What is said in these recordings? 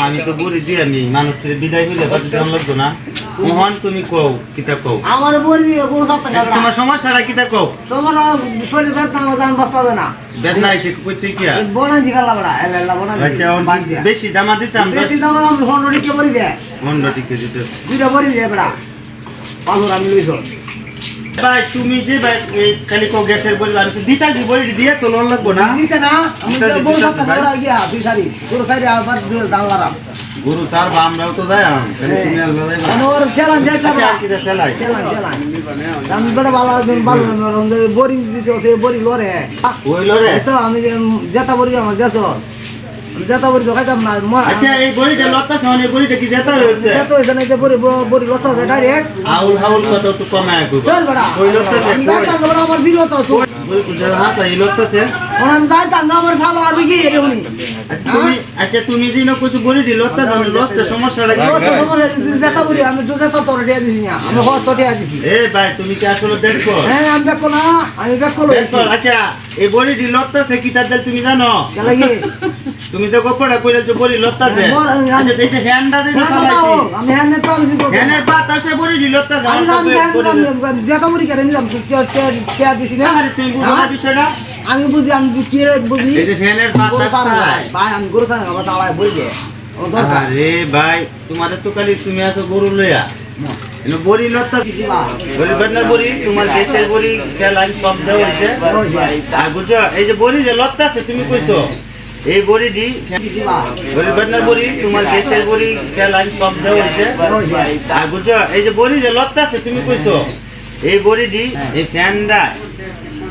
আমি তো বুড়ি দিয়ে বিদায় হইলে লাগতো না? মোহন তুমি কও কিতা কও? আমার বড়ি দিবে গরু খাতাঙ্গা তোমার সমস্যাটা কিতা কও? তোমার শরীর আমার জান বস্তা না। বেদনা আইছে কইতে কি আর? বনান জি এলা এলা আচ্ছা বেশি দামা দিতাম বেশি দাম কে বড়ি দে দিতে দুইটা বড়ি। দে বড়া আমি লইছ ভাই তুমি যে ভাই খালি কো গ্যাসের বলি আমি তো দিতাছি বলি দিয়ে তো লোন লাগবো না? দিতে না আমি তো দিতে গরু দিতে খাতাঙ্গা ভাই। বড়া গিয়া দুই সারি। গরু সারি আবার দাম লারাম গুরু স্যার বা আমরাও তো যাই আম খালি তুমি আল্লাহ যাই আমি ওর চেলান চেলান চেলান আমি বড় ভালো ভালো বোরিং দিতে ওতে বোরিং লরে হইল রে এই তো আমি যেটা বলি আমার যেত যেটা বলি তো খাইতাম না মর- আচ্ছা এই বড়িটা লতা সামনে বড়িটা কি যেতে হয়েছে? যেত হয়েছে না যে বড়ি বড়ি লতা আছে ডাইরেক্ট আউল হাউল কত তো কমায় কইবা। চল বড়া। আমার দিল তো কুজা হাসা এই ওনা আমি আমার আর উনি। আচ্ছা তুমি আচ্ছা তুমি দিন কিছু বলি লতা জানো লসে সমস্যাটা কি? ও সব তুই যেটা বলি আমি তুই যেটা তোর দিয়া দিছি না আমি হত তো দিয়া দিছি। এ ভাই তুমি কি আসলে দেখো? হ্যাঁ আমি দেখো না আমি দেখো আচ্ছা এই দি লতা সে কি তার তুমি জানো? চলে গিয়ে তুমি তো গোপড়া কইলে যে বলি লতা সে বল, আমি- আচ্ছা দেখে আমি হ্যাঁ তো আমি সিদ্ধ ফ্যানের বাতাসে বলি দি লতা আমি যেটা বলি কেন নিলাম টিয়া দিছি না? আরে তুমি বুঝো হ্যাঁ? বিষয়টা? আমি বুঝি আমি কি বুঝি? এই যে তাড়া চালায় ভাই আমি গরু আমার বই দে। আরে ভাই তোমাদের তো খালি তুমি আছো গরু লইয়া। এনে বড়ি লতা বড়ি বদনার বড়ি তোমার দেশের বড়ি লাইন সব দেওয়া হয়েছে আর বুঝছ এই যে বড়ি যে লতা আছে তুমি কইছো। এই বড়িটি বড়ি বদনার বড়ি তোমার দেশের বড়ি লাইন সব দেওয়া হয়েছে। আর বুঝছ এই যে বড়ি যে আছে তুমি কইছো? এই বড়িটি এই ফ্যানটা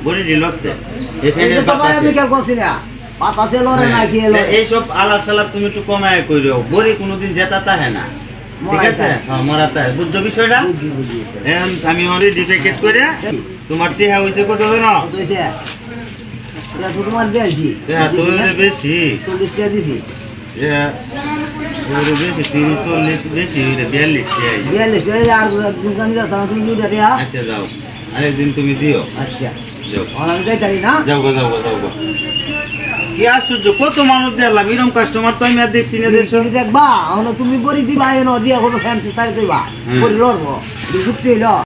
বড়িটি লচ্ছে। এই ফ্যানের বাতাসে। না। লড়ে না কি এইসব আলাপ সালাপ তুমি একটু কমায় কইরো। বড়ি কোনোদিন জেতা তাহে না। ঠিক আছে? হ্যাঁ মরাতে বুঝছ বিষয়টা? আমি অলরেডি প্যাকেট করে তোমার টিহা হয়েছে কত জানো এটা তো তোমার বেশি। চল্লিশ টাকা দিছি। আরেকদিন তুমি দিও। আচ্ছা। কি আশ্চর্য কত মানুষ দেখলাম এরকম কাস্টমার তো আমি আর দেখছি না দেশ। দেখবা তুমি বড়ি দিবা এনে দিয়া কোনো ফ্যান সারি দিবা হুম। বড়ি লড়বো। যুক্তি হইল।